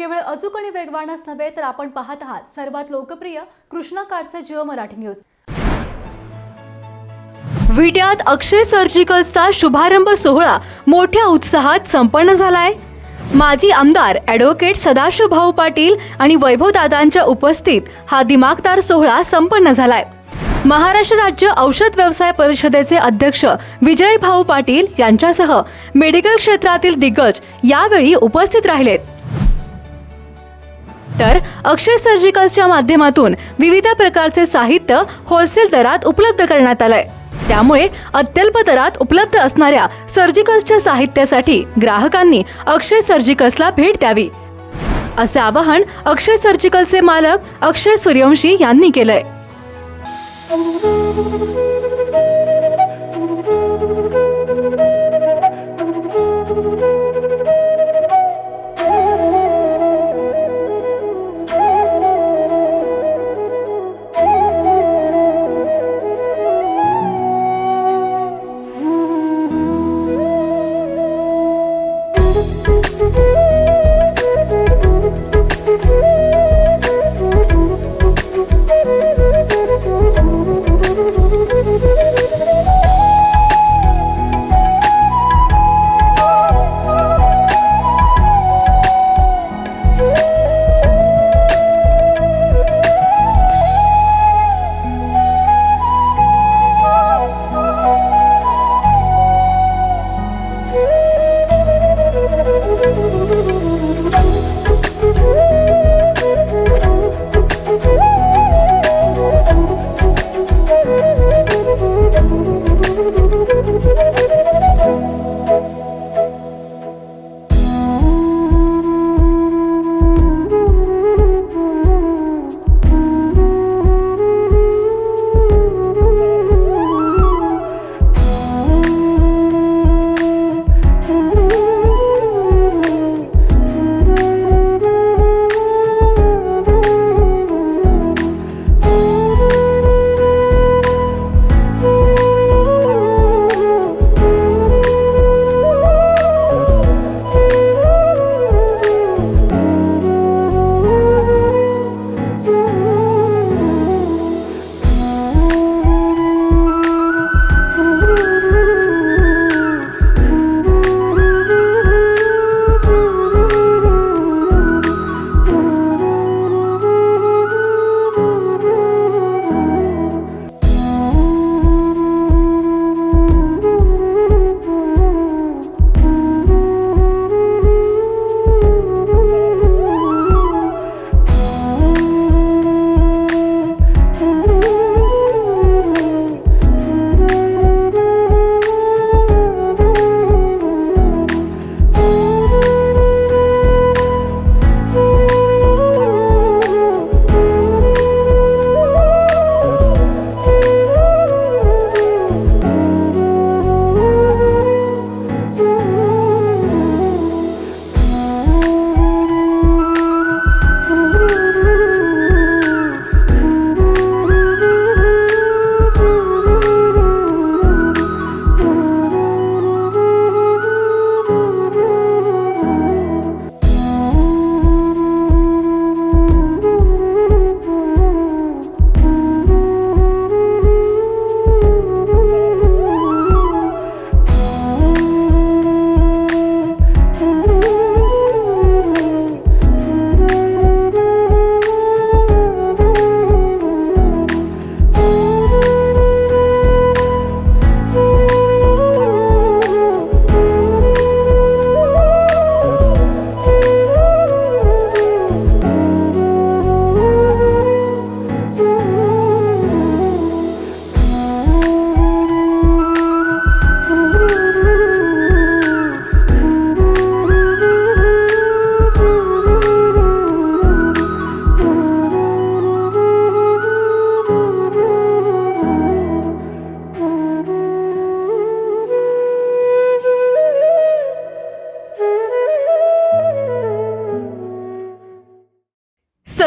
केवळ अचूक आणि वेगवानच नव्हे तर आपण पाहत आहात सर्वात लोकप्रिय कृष्णा काळचे जिओ मराठी न्यूज. विट्यात अक्षय सर्जिकल्सचा शुभारंभ सोहळा मोठ्या उत्साहात संपन्न झालाय. माजी आमदार ॲडव्होकेट सदाशिव भाऊ पाटील आणि वैभवदादांच्या उपस्थित हा दिमागदार सोहळा संपन्न झालाय. महाराष्ट्र राज्य औषध व्यवसाय परिषदेचे अध्यक्ष विजय भाऊ पाटील यांच्यासह मेडिकल क्षेत्रातील दिग्गज यावेळी उपस्थित राहिलेत. तर अक्षय सर्जिकल्सच्या माध्यमातून विविध प्रकारचे साहित्य होलसेल दरात उपलब्ध करण्यात आलंय. त्यामुळे अत्यल्प दरात उपलब्ध असणाऱ्या सर्जिकल्सच्या साहित्यासाठी ग्राहकांनी अक्षय सर्जिकल्सला भेट द्यावी. असे आवाहन अक्षय सर्जिकलचे मालक अक्षय सूर्यवंशी यांनी केलंय.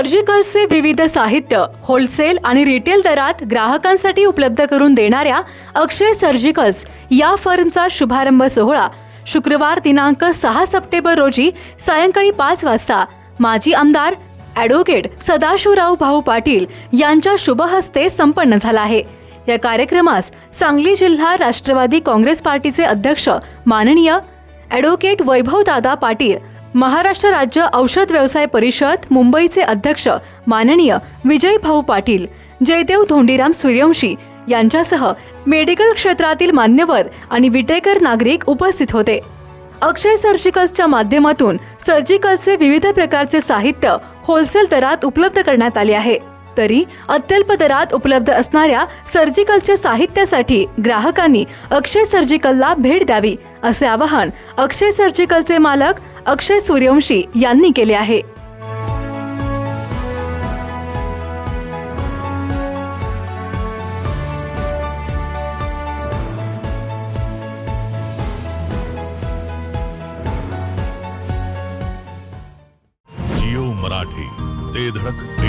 सर्जिकल्सचे विविध साहित्य होलसेल आणि रिटेल दरात ग्राहकांसाठी उपलब्ध करून देणाऱ्या अक्षय सर्जिकल्स या फर्मचा शुभारंभ सोहळा शुक्रवार दिनांक सहा सप्टेंबर रोजी सायंकाळी पाच वाजता. माजी आमदार ॲडव्होकेट सदाशिवराव भाऊ पाटील यांच्या शुभहस्ते संपन्न झाला आहे. या कार्यक्रमास सांगली जिल्हा राष्ट्रवादी काँग्रेस पार्टीचे अध्यक्ष माननीय ॲडव्होकेट वैभवदादा पाटील महाराष्ट्र राज्य औषध व्यवसाय परिषद मुंबईचे अध्यक्ष माननीय विजय भाऊ पाटील जयदेव धोंडीराम सूर्यवंशी यांच्यासह मेडिकल क्षेत्रातील मान्यवर आणि विटेकर नागरिक उपस्थित होते. अक्षय सर्जिकल्सच्या माध्यमातून सर्जिकल्सचे विविध प्रकारचे साहित्य होलसेल दरात उपलब्ध करण्यात आले आहे. तरी अत्यल्प दरात उपलब्ध असणाऱ्या सर्जिकलच्या साहित्यासाठी ग्राहकांनी अक्षय सर्जिकलला भेट द्यावी असे आवाहन अक्षय सर्जिकलचे मालक अक्षय सूर्यवंशी यांनी केले आहे. जिओ मराठी ते धडक.